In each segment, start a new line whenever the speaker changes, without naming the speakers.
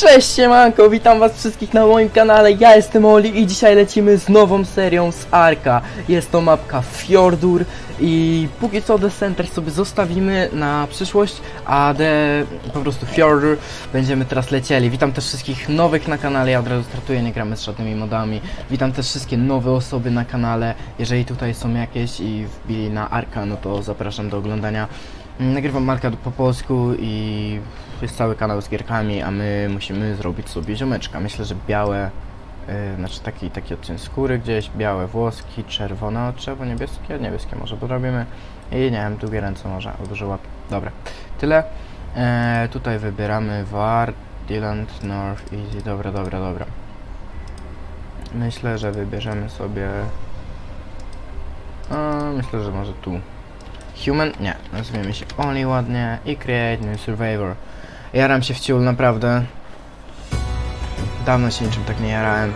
Cześć siemanko, witam was wszystkich na moim kanale, ja jestem Oli i dzisiaj lecimy z nową serią z Arka. Jest to mapka Fjordur i póki co The Center sobie zostawimy na przyszłość, a The po prostu Fjordur będziemy teraz lecieli. Witam też wszystkich nowych na kanale, ja od razu startuję, nie gramy z żadnymi modami. Witam też wszystkie nowe osoby na kanale, jeżeli tutaj są jakieś i wbili na Arka, no to zapraszam do oglądania. Nagrywam Marka po polsku i jest cały kanał z gierkami, a my musimy zrobić sobie ziomeczka. Myślę, że białe, yy, znaczy taki, taki odcień skóry gdzieś, białe włoski, czerwone oczy, albo niebieskie, niebieskie może podrobimy i nie wiem, długie ręce może, albo duże łapy. Dobra, tyle. E, tutaj wybieramy War, Dyland, North, Easy, dobra, dobra, dobra. Myślę, że wybierzemy sobie... A, myślę, że może tu. Human? Nie, nazwijmy się Only ładnie i Create New Survivor. Jaram się w ciul, naprawdę. Dawno się niczym tak nie jarałem.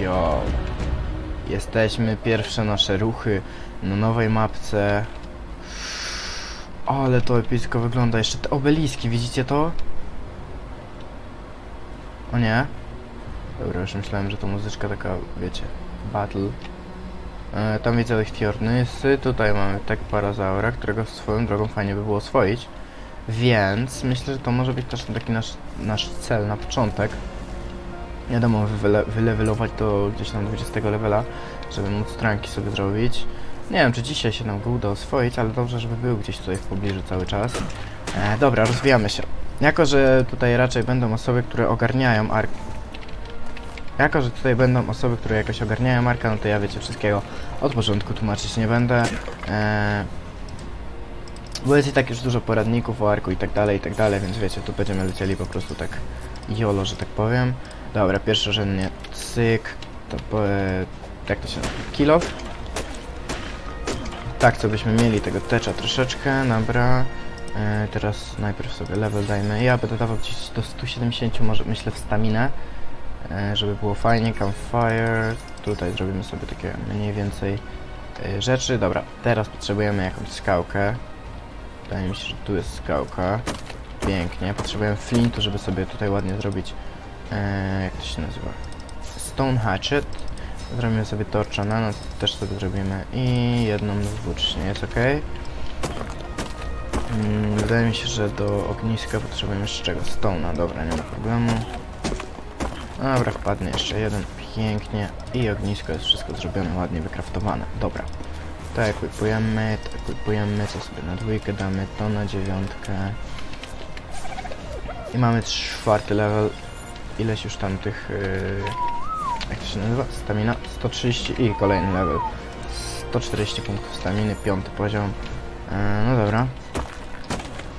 Jo. Jesteśmy, pierwsze nasze ruchy na nowej mapce. Ale to epicko wygląda. Jeszcze te obeliski, widzicie to? O nie? Dobra, już myślałem, że to muzyczka taka, wiecie, battle. E, tam widzę Lichtiornysy, tutaj mamy tek parazaura, którego swoją drogą fajnie by było oswoić. Więc myślę, że to może być też taki nasz, nasz cel na początek. Wiadomo, wyle, wylewelować to gdzieś tam 20 levela, żeby móc tranki sobie zrobić. Nie wiem, czy dzisiaj się nam go uda oswoić, ale dobrze, żeby był gdzieś tutaj w pobliżu cały czas. E, dobra, rozwijamy się. Jako, że tutaj raczej będą osoby, które ogarniają ark... Jako, że tutaj będą osoby, które jakoś ogarniają arka, no to ja wiecie wszystkiego od początku tłumaczyć nie będę. E, bo jest i tak już dużo poradników o arku i tak dalej, i tak dalej, więc wiecie, tu będziemy lecieli po prostu tak jolo, że tak powiem. Dobra, pierwszorzędnie cyk, to e, jak to się nazywa? Kill off. Tak, co byśmy mieli tego tecza troszeczkę, dobra. E, teraz najpierw sobie level dajmy. Ja będę dawał gdzieś do 170, może myślę w staminę, e, żeby było fajnie. Campfire. Tutaj zrobimy sobie takie mniej więcej e, rzeczy. Dobra, teraz potrzebujemy jakąś skałkę. Wydaje mi się, że tu jest skałka. Pięknie. Potrzebujemy flintu, żeby sobie tutaj ładnie zrobić. E, jak to się nazywa? Stone Hatchet. Zrobimy sobie torczana, no to też sobie zrobimy i jedną włócznię, jest ok. Mm, wydaje mi się, że do ogniska potrzebujemy jeszcze czego? Stona, dobra, nie ma problemu. Dobra, wpadnie jeszcze jeden, pięknie. I ognisko jest wszystko zrobione, ładnie wykraftowane, dobra. To ekwipujemy, to ekwipujemy, co sobie na dwójkę damy, to na dziewiątkę. I mamy czwarty level. Ileś już tam tych... Yy jak to się nazywa? Stamina 130 i kolejny level. 140 punktów staminy, piąty poziom. E, no dobra.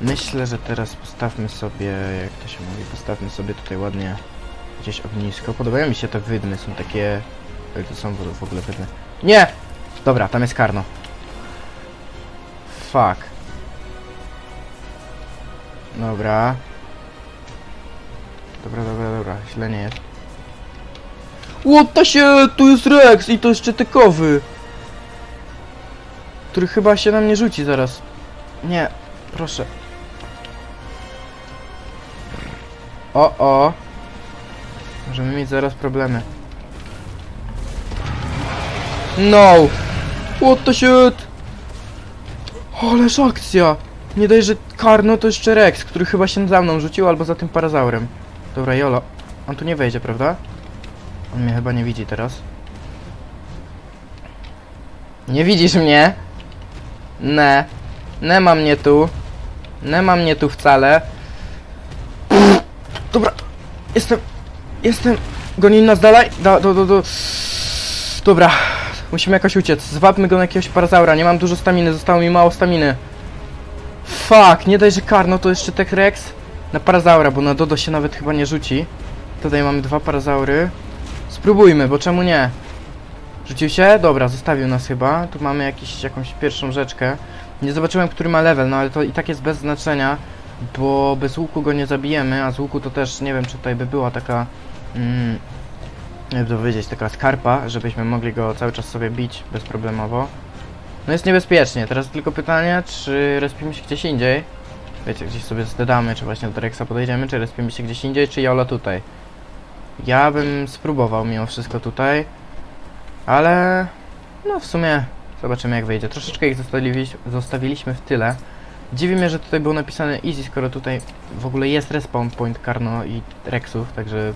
Myślę, że teraz postawmy sobie, jak to się mówi, postawmy sobie tutaj ładnie gdzieś ognisko. Podobają mi się te wydmy, są takie... Ale to są w ogóle wydmy. Nie! Dobra, tam jest karno. Fuck. Dobra. Dobra, dobra, dobra, źle nie jest. The shit, tu jest Rex i to jeszcze tykowy. Który chyba się na mnie rzuci zaraz. Nie, proszę. O, o. Możemy mieć zaraz problemy. No! What the shit! Ależ akcja! Nie daj, że Karno to jeszcze Rex, który chyba się za mną rzucił albo za tym parazaurem. Dobra, Jolo. On tu nie wejdzie, prawda? On mnie chyba nie widzi teraz. Nie widzisz mnie? Ne. Nie ma mnie tu. Nie ma mnie tu wcale. Pff, Dobra. Jestem. Jestem. Goni nas dalej? Da, do, do, do. Dobra. Musimy jakoś uciec. Zwabmy go na jakiegoś parazaura. Nie mam dużo staminy. Zostało mi mało staminy. Fuck. Nie daj, że karno to jeszcze Tech Rex. Na parazaura, bo na Dodo się nawet chyba nie rzuci. Tutaj mamy dwa parazaury. Spróbujmy, bo czemu nie? Rzucił się? Dobra, zostawił nas chyba. Tu mamy jakiś, jakąś pierwszą rzeczkę. Nie zobaczyłem, który ma level, no ale to i tak jest bez znaczenia. bo bez łuku go nie zabijemy, a z łuku to też nie wiem, czy tutaj by była taka, mm, jakby to powiedzieć, taka skarpa, żebyśmy mogli go cały czas sobie bić bezproblemowo. No jest niebezpiecznie, teraz tylko pytanie, czy respimy się gdzieś indziej? Wiecie, gdzieś sobie zdedamy, czy właśnie do Rexa podejdziemy, czy respimy się gdzieś indziej, czy Jolo tutaj? Ja bym spróbował mimo wszystko tutaj, ale no w sumie zobaczymy jak wyjdzie. Troszeczkę ich zostawiliś, zostawiliśmy w tyle. Dziwi mnie, że tutaj było napisane easy, skoro tutaj w ogóle jest respawn point Karno i Rexów, także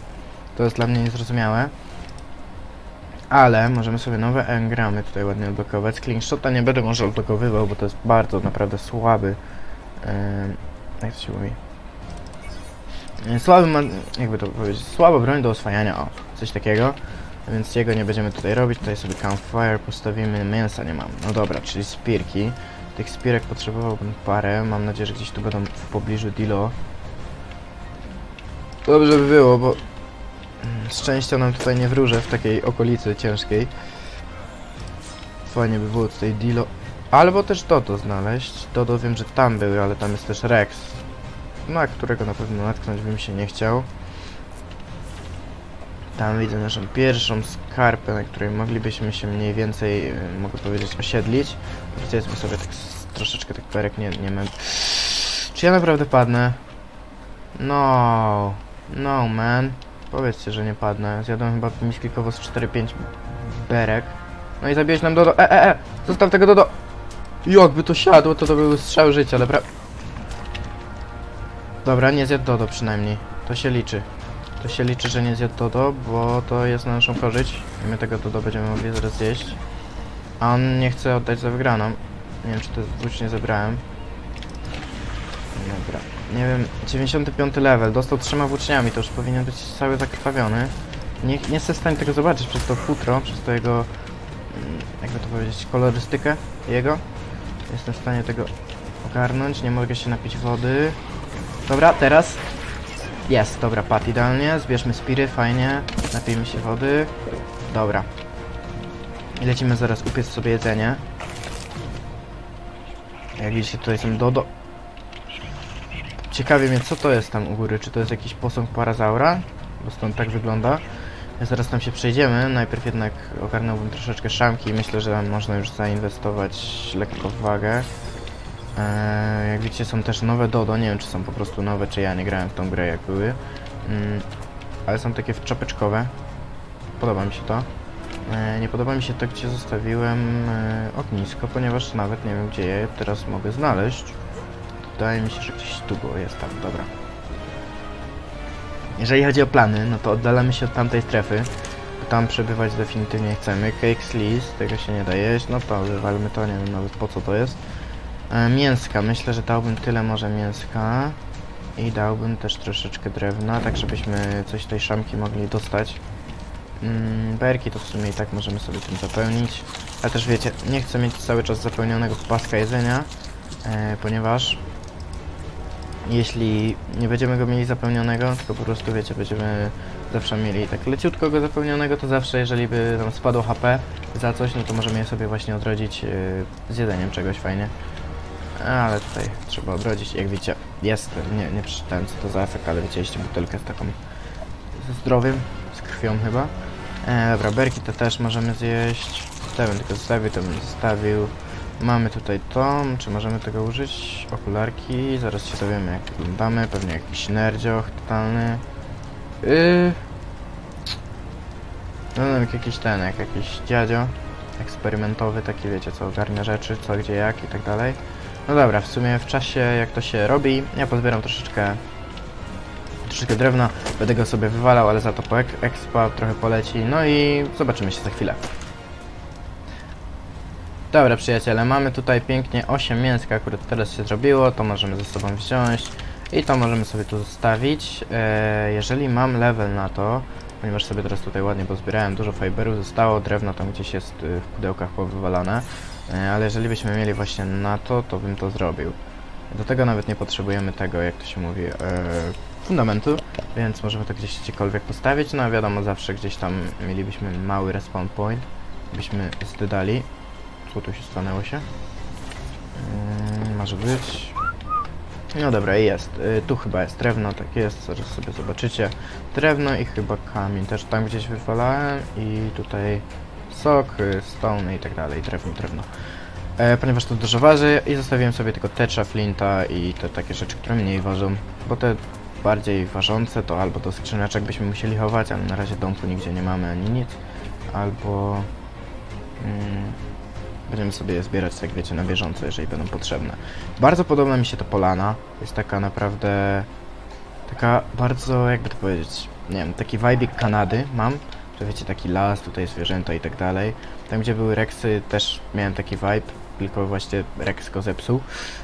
to jest dla mnie niezrozumiałe. Ale możemy sobie nowe engramy tutaj ładnie odblokować. Slingshota nie będę może odblokowywał, bo to jest bardzo naprawdę słaby. em, jak to się mówi? E, Słaby jakby to powiedzieć, słaba broń do oswajania, o, coś takiego. Więc jego nie będziemy tutaj robić, tutaj sobie campfire postawimy, mięsa nie mam. No dobra, czyli spirki. Tych spirek potrzebowałbym parę, mam nadzieję, że gdzieś tu będą w pobliżu Dilo. Dobrze by było, bo mm, szczęścia nam tutaj nie wróżę w takiej okolicy ciężkiej. Fajnie by było tutaj Dilo. Albo też Dodo znaleźć. Dodo wiem, że tam były, ale tam jest też Rex. Na którego na pewno natknąć bym się nie chciał. Tam widzę naszą pierwszą skarpę, na której moglibyśmy się mniej więcej, e, mogę powiedzieć, osiedlić. Zjedzmy sobie tak troszeczkę tych perek, nie, nie mam... Czy ja naprawdę padnę? No, no man. Powiedzcie, że nie padnę. Zjadłem chyba miskilkowo z 4-5 berek. No i zabiłeś nam Dodo. E, e, e! Zostaw tego Dodo! Jakby to siadło, to to był strzał życia, dobra. Dobra, nie zjadł Dodo przynajmniej. To się liczy. To się liczy, że nie zjadł Dodo, bo to jest na naszą korzyść. I my tego Dodo będziemy mogli zaraz zjeść. A on nie chce oddać za wygraną. Nie wiem, czy to włócznie zebrałem. Dobra. Nie wiem, 95 level. Dostał trzema włóczniami, to już powinien być cały zakrwawiony. Nie, nie jestem w stanie tego zobaczyć przez to futro, przez to jego... mm, Jakby to powiedzieć, kolorystykę jego. Nie Jestem w stanie tego ogarnąć, nie mogę się napić wody. Dobra, teraz jest, dobra, pat idealnie. Zbierzmy spiry, fajnie. Napijmy się wody. Dobra. I lecimy zaraz upiec sobie jedzenie. Jak widzicie, tutaj są dodo. Ciekawie mnie, co to jest tam u góry. Czy to jest jakiś posąg parazaura? Bo stąd tak wygląda. Zaraz tam się przejdziemy. Najpierw jednak ogarnąłbym troszeczkę szamki myślę, że można już zainwestować lekko w wagę. Eee, jak widzicie są też nowe Dodo, nie wiem czy są po prostu nowe, czy ja nie grałem w tą grę jak były. Mm, ale są takie czapeczkowe. Podoba mi się to. Eee, nie podoba mi się to, gdzie zostawiłem e, ognisko, ponieważ nawet nie wiem gdzie je teraz mogę znaleźć. Wydaje mi się, że gdzieś tu było, jest tam, dobra. Jeżeli chodzi o plany, no to oddalamy się od tamtej strefy. Tam przebywać definitywnie chcemy. Cake Sleece, tego się nie da jeść, no to wywalmy to, nie wiem nawet po co to jest. E, mięska, myślę, że dałbym tyle może mięska i dałbym też troszeczkę drewna, tak żebyśmy coś tej szamki mogli dostać. Mm, berki to w sumie i tak możemy sobie tym zapełnić, ale też wiecie, nie chcę mieć cały czas zapełnionego paska jedzenia, e, ponieważ jeśli nie będziemy go mieli zapełnionego, tylko po prostu wiecie, będziemy zawsze mieli tak leciutko go zapełnionego, to zawsze jeżeli by nam spadło HP za coś, no to możemy je sobie właśnie odrodzić e, z jedzeniem czegoś fajnie. Ale tutaj trzeba odrodzić. Jak widzicie, jest, nie, nie przeczytałem co to za efekt, ale widzieliście butelkę z taką, ze zdrowiem, z krwią chyba. E, dobra, berki to też możemy zjeść. To bym tylko zostawił, to bym zostawił. Mamy tutaj to, czy możemy tego użyć? Okularki, zaraz się dowiemy jak wyglądamy, pewnie jakiś nerdzioch totalny. Yy... No, no jak jakiś ten, jak jakiś dziadzio eksperymentowy, taki wiecie, co ogarnia rzeczy, co, gdzie, jak i tak dalej. No dobra, w sumie w czasie jak to się robi, ja pozbieram troszeczkę troszeczkę drewna, będę go sobie wywalał, ale za to po expa trochę poleci, no i zobaczymy się za chwilę. Dobra przyjaciele, mamy tutaj pięknie 8 mięska, akurat teraz się zrobiło, to możemy ze sobą wziąć i to możemy sobie tu zostawić. Eee, jeżeli mam level na to, ponieważ sobie teraz tutaj ładnie pozbierałem, dużo fiberów zostało, drewno tam gdzieś jest y, w pudełkach powywalane, ale jeżeli byśmy mieli właśnie na to, to bym to zrobił. Do tego nawet nie potrzebujemy tego, jak to się mówi, e, fundamentu, więc możemy to gdzieś gdziekolwiek postawić, no wiadomo, zawsze gdzieś tam mielibyśmy mały respawn point, byśmy zdydali. Co tu się stanęło się? Mm, może być. No dobra, jest. Tu chyba jest drewno, tak jest, zaraz sobie zobaczycie. Drewno i chyba kamień też tam gdzieś wywalałem i tutaj sok, stone i tak dalej, drewno, drewno. E, ponieważ to dużo waży i zostawiłem sobie tylko tecza, flinta i te takie rzeczy, które mniej ważą, bo te bardziej ważące to albo do skrzyneczek byśmy musieli chować, ale na razie domku nigdzie nie mamy ani nic, albo mm, będziemy sobie je zbierać, jak wiecie, na bieżąco, jeżeli będą potrzebne. Bardzo podoba mi się ta polana, jest taka naprawdę, taka bardzo, jakby to powiedzieć, nie wiem, taki vibe Kanady mam, że wiecie, taki las, tutaj zwierzęta i tak dalej. Tam, gdzie były Rexy, też miałem taki vibe, tylko właśnie Rex go zepsuł.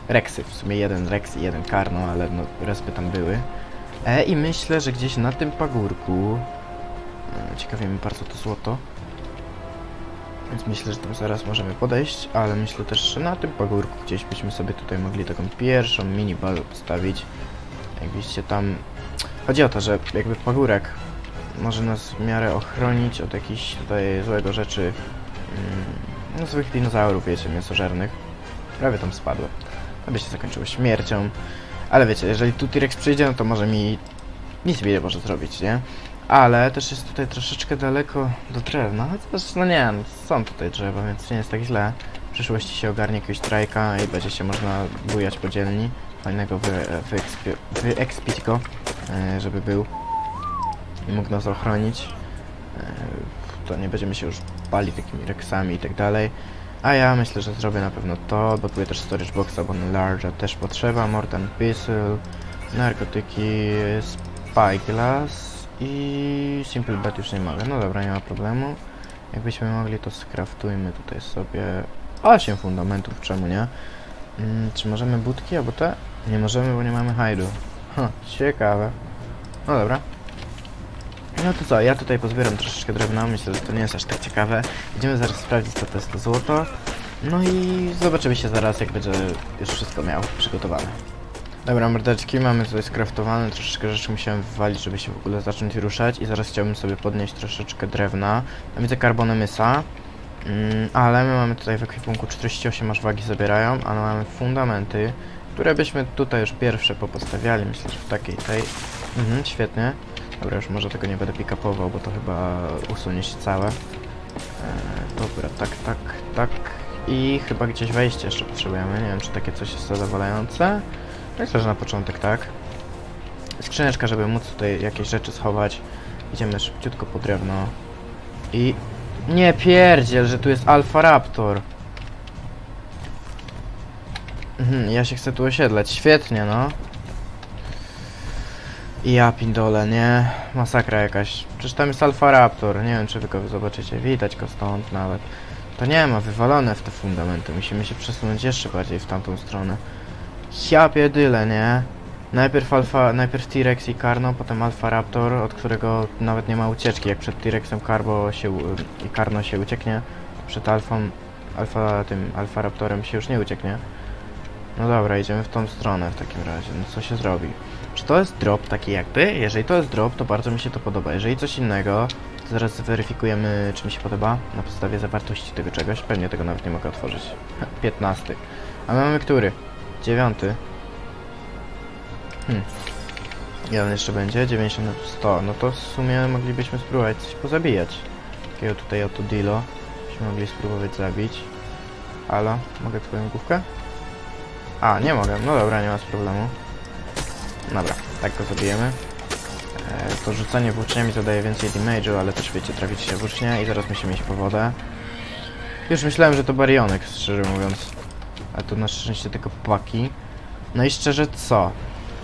Rexy, w sumie jeden Rex i jeden Karno, ale no, respy tam były. E, I myślę, że gdzieś na tym pagórku, e, ciekawie mnie bardzo to złoto, więc myślę, że tam zaraz możemy podejść, ale myślę też, że na tym pagórku gdzieś byśmy sobie tutaj mogli taką pierwszą mini bazę postawić. Jak widzicie tam... Chodzi o to, że jakby pagórek może nas w miarę ochronić od jakichś tutaj złego rzeczy, mm, no złych dinozaurów, wiecie, mięsożernych. Prawie tam spadłem. To by się zakończyło śmiercią. Ale wiecie, jeżeli tu T-Rex przyjdzie, no to może mi nic mi nie może zrobić, nie? Ale też jest tutaj troszeczkę daleko do drewna, chociaż no nie, no są tutaj drzewa, więc nie jest tak źle. W przyszłości się ogarnie jakiegoś trajka i będzie się można bujać po dzielni. Fajnego wy, wyekspio- wyekspić go, e, żeby był mógł nas ochronić. E, To nie będziemy się już bali takimi reksami i tak dalej. A ja myślę, że zrobię na pewno to. Dokuję też storage boxa, bo large'a też potrzeba. Mortan Pistol, narkotyki, spyglass i simple bed już nie mogę. No dobra, nie ma problemu. Jakbyśmy mogli, to skraftujmy tutaj sobie 8 fundamentów, czemu nie? Mm, czy możemy budki albo te? Nie możemy, bo nie mamy hajdu. Ha, ciekawe. No dobra. No to co, ja tutaj pozbieram troszeczkę drewna, myślę, że to nie jest aż tak ciekawe. Idziemy zaraz sprawdzić, co to jest to złoto. No i zobaczymy się zaraz, jak będzie już wszystko miał przygotowane. Dobra, mordeczki, mamy tutaj skraftowane, troszeczkę rzeczy musiałem wywalić, żeby się w ogóle zacząć ruszać i zaraz chciałbym sobie podnieść troszeczkę drewna. Tam widzę karbonemysa, mm, ale my mamy tutaj w ekwipunku 48 aż wagi zabierają, ale mamy fundamenty, które byśmy tutaj już pierwsze popostawiali, myślę, że w takiej tej. Mhm, świetnie. Dobra, już może tego nie będę pick-upował, bo to chyba usunie się całe. E, dobra, tak, tak, tak. I chyba gdzieś wejście jeszcze potrzebujemy. Nie wiem, czy takie coś jest zadowalające. Myślę, że na początek tak. Skrzyneczka, żeby móc tutaj jakieś rzeczy schować. Idziemy szybciutko po drewno. I... Nie pierdziel, że tu jest Alpha Raptor. Mhm, ja się chcę tu osiedlać. Świetnie, no. Ja pindole, nie? Masakra jakaś. Przecież tam jest Alpha Raptor. Nie wiem, czy wy go zobaczycie. Widać go stąd nawet. To nie ma, wywalone w te fundamenty. Musimy się przesunąć jeszcze bardziej w tamtą stronę. Ja pierdyle, nie? Najpierw Alfa, najpierw T-Rex i Karno, potem Alpha Raptor, od którego nawet nie ma ucieczki. Jak przed T-Rexem Carbo się, i Karno się ucieknie, przed Alfą, Alfa tym Alpha Raptorem się już nie ucieknie. No dobra, idziemy w tą stronę w takim razie. No co się zrobi? To jest drop taki jakby? Jeżeli to jest drop, to bardzo mi się to podoba. Jeżeli coś innego, to zaraz zweryfikujemy, czy mi się podoba na podstawie zawartości tego czegoś. Pewnie tego nawet nie mogę otworzyć. 15. A mamy który? Dziewiąty. Hmm. Ile on jeszcze będzie? 90 na 100. No to w sumie moglibyśmy spróbować coś pozabijać. Takiego tutaj oto Dilo. Byśmy mogli spróbować zabić. Halo? Mogę twoją główkę? A, nie mogę. No dobra, nie ma problemu. Dobra, tak go zabijemy. E, to rzucanie włóczniami zadaje więcej damage'u, ale też wiecie, trafić się włócznia i zaraz musimy iść po wodę. Już myślałem, że to barionek, szczerze mówiąc. A to na szczęście tylko płaki. No i szczerze co?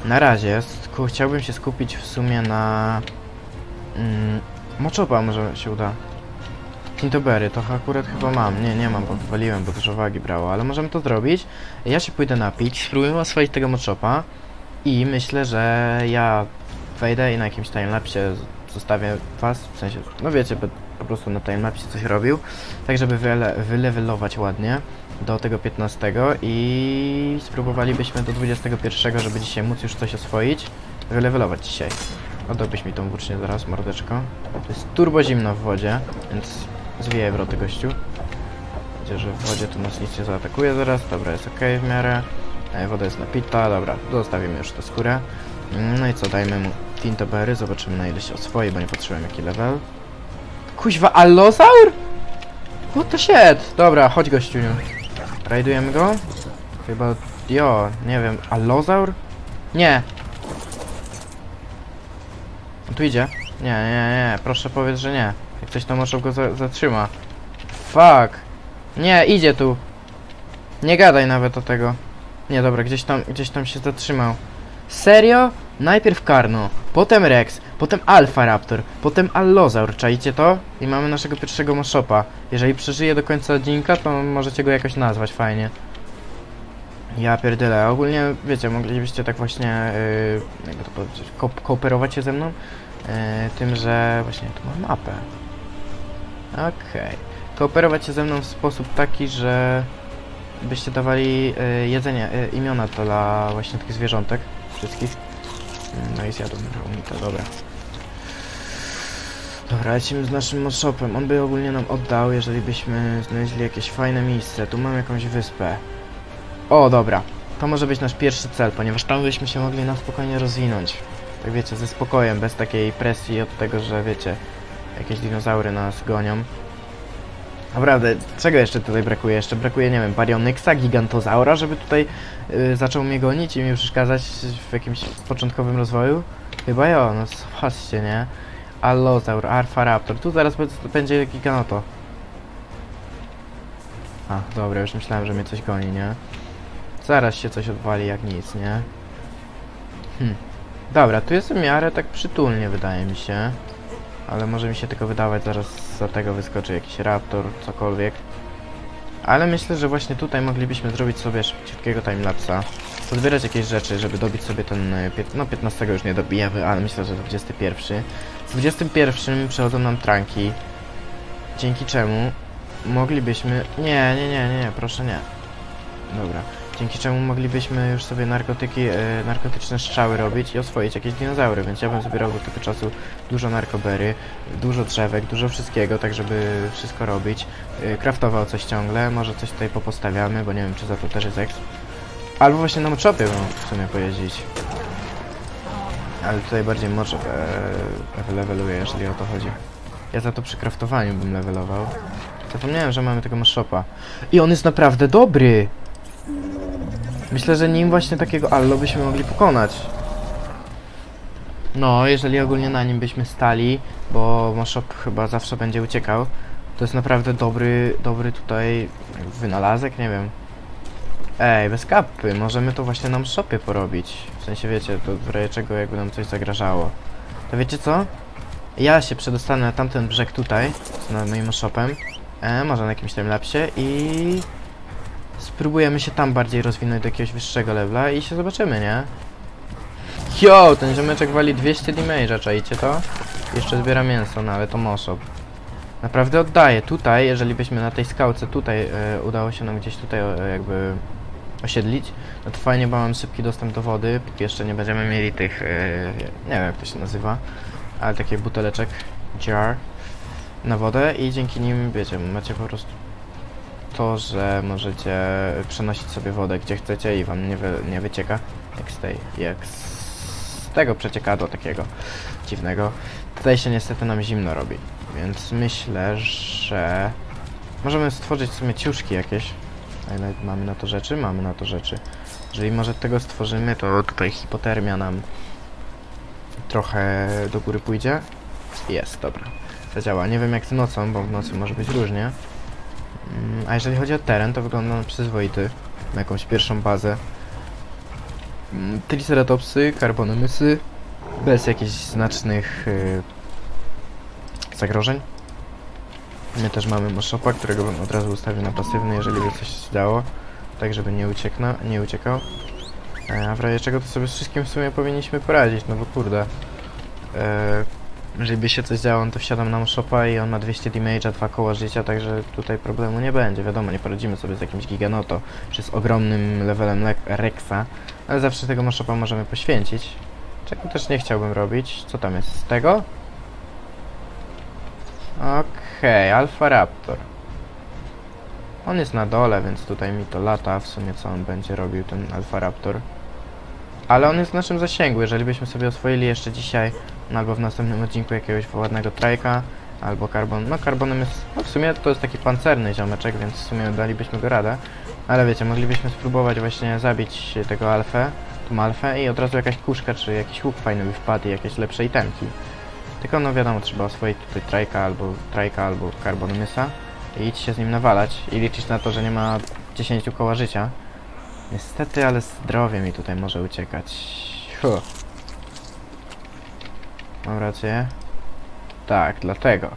Na razie chciałbym się skupić w sumie na... Mm, Moczopa może się uda. Tintoberry, to akurat chyba mam. Nie, nie mam, bo wywaliłem, bo dużo wagi brało, ale możemy to zrobić. Ja się pójdę napić, spróbujemy oswoić tego moczopa i myślę, że ja wejdę i na jakimś timelapsie zostawię was, w sensie, no wiecie, po prostu na timelapsie coś robił, tak żeby wyle, wylevelować ładnie do tego 15 i spróbowalibyśmy do 21, żeby dzisiaj móc już coś oswoić, wylevelować dzisiaj. Oddałbyś mi tą włócznię zaraz, mordeczko. To jest turbo zimno w wodzie, więc zwijaj wroty gościu. Widzę, że w wodzie to nas nic nie zaatakuje zaraz, dobra, jest ok w miarę. Woda jest napita, dobra, zostawimy już tę skórę. No i co, dajmy mu Tintoberry, zobaczymy na ile się oswoi, bo nie patrzyłem jaki level. Kuźwa, Allosaur? What the shit? Dobra, chodź gościuniu. Rajdujemy go? Chyba, jo, nie wiem, Allosaur? Nie. On tu idzie? Nie, nie, nie, proszę powiedz, że nie. Jak coś to może go za zatrzyma. Fuck. Nie, idzie tu. Nie gadaj nawet o tego. Nie, dobra, gdzieś tam, gdzieś tam się zatrzymał. Serio? Najpierw Karno, potem Rex, potem Alpha Raptor, potem Allozaur, czaicie to? I mamy naszego pierwszego Moshopa. Jeżeli przeżyje do końca odcinka, to możecie go jakoś nazwać fajnie. Ja pierdolę, ogólnie wiecie, moglibyście tak właśnie, yy, jakby to powiedzieć, ko kooperować się ze mną, yy, tym, że właśnie tu mam mapę. Okej. Kooperować się ze mną w sposób taki, że byście dawali y, jedzenie, y, imiona dla właśnie tych zwierzątek wszystkich. Mm, No i zjadłem to dobra. Dobra, lecimy z naszym modshopem. On by ogólnie nam oddał, jeżeli byśmy znaleźli jakieś fajne miejsce. Tu mam jakąś wyspę. O, dobra. To może być nasz pierwszy cel, ponieważ tam byśmy się mogli na spokojnie rozwinąć. Tak wiecie, ze spokojem, bez takiej presji od tego, że wiecie, jakieś dinozaury nas gonią. Naprawdę, czego jeszcze tutaj brakuje? Jeszcze brakuje, nie wiem, Baryonyxa, Gigantozaura, żeby tutaj y, zaczął mnie gonić i mi przeszkadzać w jakimś początkowym rozwoju? Chyba jo, no patrzcie, nie? Allozaur, Arfaraptor, tu zaraz będzie Giganoto. A, dobra, już myślałem, że mnie coś goni, nie? Zaraz się coś odwali jak nic, nie? Hm. Dobra, tu jest w miarę tak przytulnie, wydaje mi się. Ale może mi się tylko wydawać, zaraz za tego wyskoczy jakiś raptor, cokolwiek. Ale myślę, że właśnie tutaj moglibyśmy zrobić sobie szybciutkiego timelapsa. Podbierać jakieś rzeczy, żeby dobić sobie ten... e, No 15 już nie dobijemy, ale myślę, że 21. Z 21 przychodzą nam tranki. Dzięki czemu moglibyśmy... Nie, nie, nie, nie, proszę nie. Dobra. Dzięki czemu moglibyśmy już sobie narkotyki, e, narkotyczne strzały robić i oswoić jakieś dinozaury, więc ja bym sobie robił tego czasu dużo narkobery, dużo drzewek, dużo wszystkiego, tak żeby wszystko robić. E, craftował coś ciągle, może coś tutaj popostawiamy, bo nie wiem czy za to też jest exp. Albo właśnie na moczopie bym w sumie pojeździć. Ale tutaj bardziej moczop e, leveluje, jeżeli o to chodzi. Ja za to przy craftowaniu bym levelował. Zapomniałem, że mamy tego moshopa. I on jest naprawdę dobry! Myślę, że nim właśnie takiego Allo byśmy mogli pokonać. No, jeżeli ogólnie na nim byśmy stali, bo Moshop chyba zawsze będzie uciekał, to jest naprawdę dobry, dobry tutaj wynalazek, nie wiem. Ej, bez kapy, możemy to właśnie na Moshopie porobić. W sensie wiecie, to w razie czego jakby nam coś zagrażało. To wiecie co? Ja się przedostanę na tamten brzeg tutaj, z na moim Moshopem, e, może na jakimś timelapsie i spróbujemy się tam bardziej rozwinąć do jakiegoś wyższego levela i się zobaczymy, nie? Jo, ten ziomeczek wali 200 damage'a, czajcie to? Jeszcze zbiera mięso, no ale to moshop. Naprawdę oddaje. Tutaj, jeżeli byśmy na tej skałce tutaj e, udało się nam gdzieś tutaj e, jakby osiedlić, no to fajnie, bo mam szybki dostęp do wody, póki jeszcze nie będziemy mieli tych, e, nie wiem jak to się nazywa, ale takie buteleczek, jar, na wodę i dzięki nim, wiecie, macie po prostu to, że możecie przenosić sobie wodę gdzie chcecie i wam nie, wy, nie wycieka jak z tej, jak z tego przeciekadła takiego dziwnego. Tutaj się niestety nam zimno robi, więc myślę, że możemy stworzyć w sumie ciuszki jakieś. A ile mamy na to rzeczy? Mamy na to rzeczy. Jeżeli może tego stworzymy, to tutaj hipotermia nam trochę do góry pójdzie. Jest, dobra. Zadziała. Nie wiem jak z nocą, bo w nocy może być różnie. Mm, A jeżeli chodzi o teren, to wygląda na przyzwoity. Ma jakąś pierwszą bazę. Mm, Triceratopsy, karbonomysy, bez jakichś znacznych y, zagrożeń. My też mamy Moshopa, którego bym od razu ustawił na pasywny, jeżeli by coś się dało, tak żeby nie, uciekna, nie uciekał. E, A w razie czego to sobie z wszystkim w sumie powinniśmy poradzić, no bo kurde. E, jeżeli się coś działo, no to wsiadam na Moshopa i on ma 200 damage'a, dwa koła życia, także tutaj problemu nie będzie. Wiadomo, nie poradzimy sobie z jakimś Giganoto, czy z ogromnym levelem Le Rexa, ale zawsze tego Moshopa możemy poświęcić. Czego też nie chciałbym robić. Co tam jest z tego? Okej, Alpha Raptor. On jest na dole, więc tutaj mi to lata, w sumie co on będzie robił, ten Alpha Raptor. Ale on jest w naszym zasięgu, jeżeli byśmy sobie oswoili jeszcze dzisiaj, albo w następnym odcinku jakiegoś ładnego trajka, albo karbon, no karbonem jest, no w sumie to jest taki pancerny ziomeczek, więc w sumie dalibyśmy go radę. Ale wiecie, moglibyśmy spróbować właśnie zabić tego alfę, tą alfę i od razu jakaś kuszka, czy jakiś łuk fajny by wpadł i jakieś lepsze itemki. Tylko no wiadomo, trzeba oswoić tutaj trajka albo trajka albo karbon mysa i iść się z nim nawalać i liczyć na to, że nie ma 10 koła życia. Niestety, ale zdrowie mi tutaj może uciekać. Huh. Mam rację? Tak, dlatego.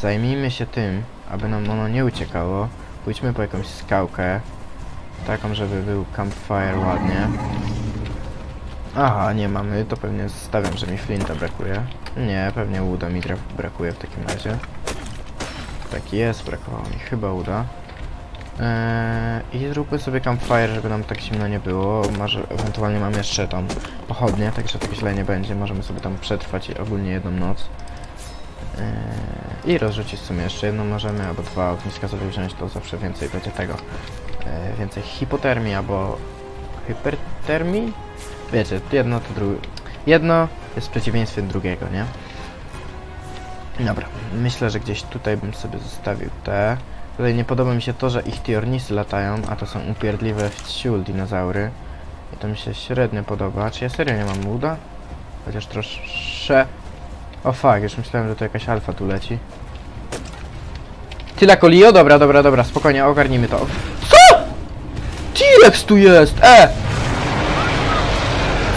Zajmijmy się tym, aby nam ono nie uciekało. Pójdźmy po jakąś skałkę. Taką, żeby był campfire ładnie. Aha, nie mamy, to pewnie stawiam, że mi flinta brakuje. Nie, pewnie uda mi brakuje w takim razie. Tak jest, brakowało mi chyba uda. Eee, I zróbmy sobie campfire, żeby nam tak zimno nie było. Może ewentualnie mam jeszcze tam pochodnie, także tak źle nie będzie. Możemy sobie tam przetrwać ogólnie jedną noc. Eee, I rozrzucić w sumie jeszcze jedną możemy, albo dwa ogniska sobie wziąć, to zawsze więcej będzie tego. Eee, więcej hipotermii albo hypertermii? Wiecie, jedno to drugie. Jedno jest przeciwieństwem drugiego, nie? Dobra, myślę, że gdzieś tutaj bym sobie zostawił te. Tutaj nie podoba mi się to, że ich tiornisy latają, a to są upierdliwe w ciul dinozaury. I to mi się średnio podoba. Czy ja serio nie mam uda? Chociaż trosze... O fuck, już myślałem, że to jakaś alfa tu leci. Tyle kolio? Dobra, dobra, dobra, spokojnie, ogarnijmy to. Co?! T-Rex tu jest! E!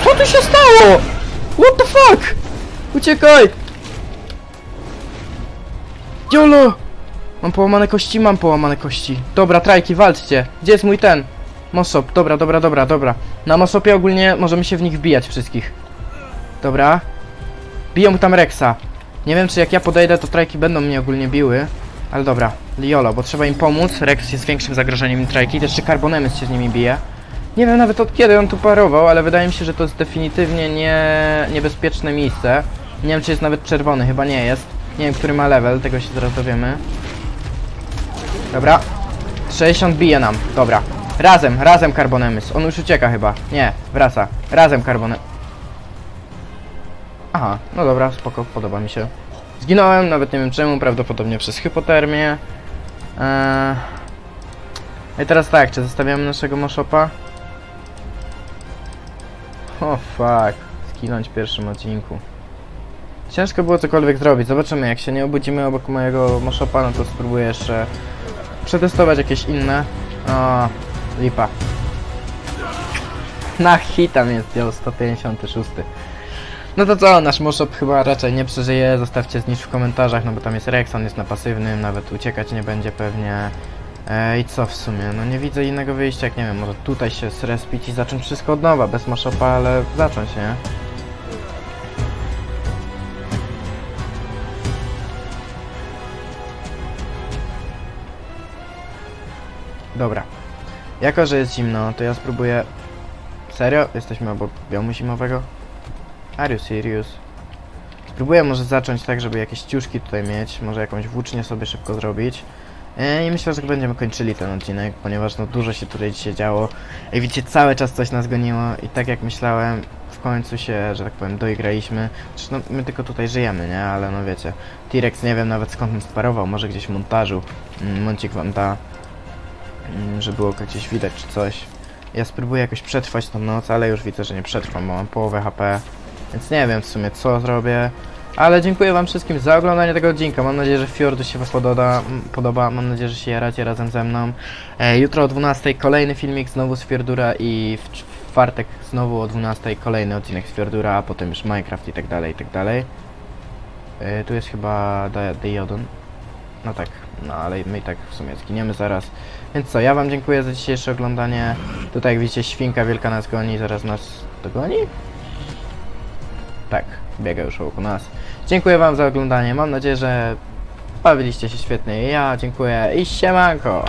Co tu się stało? What the fuck? Uciekaj! Jolo! Mam połamane kości, mam połamane kości. Dobra, trajki, walczcie. Gdzie jest mój ten? Mosop, dobra, dobra, dobra, dobra. Na Mosopie ogólnie możemy się w nich wbijać wszystkich. Dobra. Biją tam Rexa. Nie wiem, czy jak ja podejdę, to trajki będą mnie ogólnie biły. Ale dobra, Liolo, bo trzeba im pomóc. Rex jest większym zagrożeniem niż trajki. Też jeszcze Carbonemys się z nimi bije. Nie wiem nawet od kiedy on tu parował, ale wydaje mi się, że to jest definitywnie nie... niebezpieczne miejsce. Nie wiem, czy jest nawet czerwony, chyba nie jest. Nie wiem, który ma level, tego się zaraz dowiemy. Dobra. 60 bije nam, dobra. Razem, razem Carbonemys. On już ucieka chyba. Nie, wraca. Razem Carbone... Aha, no dobra, spoko, podoba mi się. Zginąłem, nawet nie wiem czemu, prawdopodobnie przez hypotermię. Eee... I teraz tak, czy zostawiamy naszego Moshopa? O fuck, zginąć w pierwszym odcinku. Ciężko było cokolwiek zrobić, zobaczymy, jak się nie obudzimy obok mojego Moshopa, no to spróbuję jeszcze przetestować jakieś inne. O, lipa. Na hita mnie zdjął 156. No to co, nasz Moshop chyba raczej nie przeżyje, zostawcie znicz w komentarzach, no bo tam jest Rex, on jest na pasywnym, nawet uciekać nie będzie pewnie. E, I co w sumie, no nie widzę innego wyjścia, jak nie wiem, może tutaj się zrespić i zacząć wszystko od nowa, bez Moshopa, ale zacząć, nie? Dobra. Jako, że jest zimno, to ja spróbuję... Serio? Jesteśmy obok biomu zimowego? Are you serious? Spróbuję może zacząć tak, żeby jakieś ciuszki tutaj mieć, może jakąś włócznię sobie szybko zrobić. E, I myślę, że będziemy kończyli ten odcinek, ponieważ no dużo się tutaj dzisiaj działo. Jak widzicie, cały czas coś nas goniło i tak jak myślałem, w końcu się, że tak powiem, doigraliśmy. Zresztą no, my tylko tutaj żyjemy, nie? Ale no wiecie, T-Rex nie wiem nawet skąd on sparował, może gdzieś w montażu. Mm, Moncik wam da, mm, że było gdzieś widać czy coś. Ja spróbuję jakoś przetrwać tą noc, ale już widzę, że nie przetrwam, bo mam połowę HP. Więc nie wiem w sumie co zrobię. Ale dziękuję wam wszystkim za oglądanie tego odcinka. Mam nadzieję, że Fjordu się wam podoba. podoba. Mam nadzieję, że się jaracie razem ze mną. E, jutro o 12 kolejny filmik znowu z Fjordura i w czwartek znowu o 12 kolejny odcinek z Fjordura, a potem już Minecraft i tak dalej, i tak dalej. E, tu jest chyba Di- Diodon. No tak, no ale my i tak w sumie zginiemy zaraz. Więc co, ja wam dziękuję za dzisiejsze oglądanie. Tutaj jak widzicie świnka wielka nas goni, zaraz nas dogoni? Tak, biega już wokół nas. Dziękuję wam za oglądanie, mam nadzieję, że bawiliście się świetnie. Ja dziękuję i siemanko!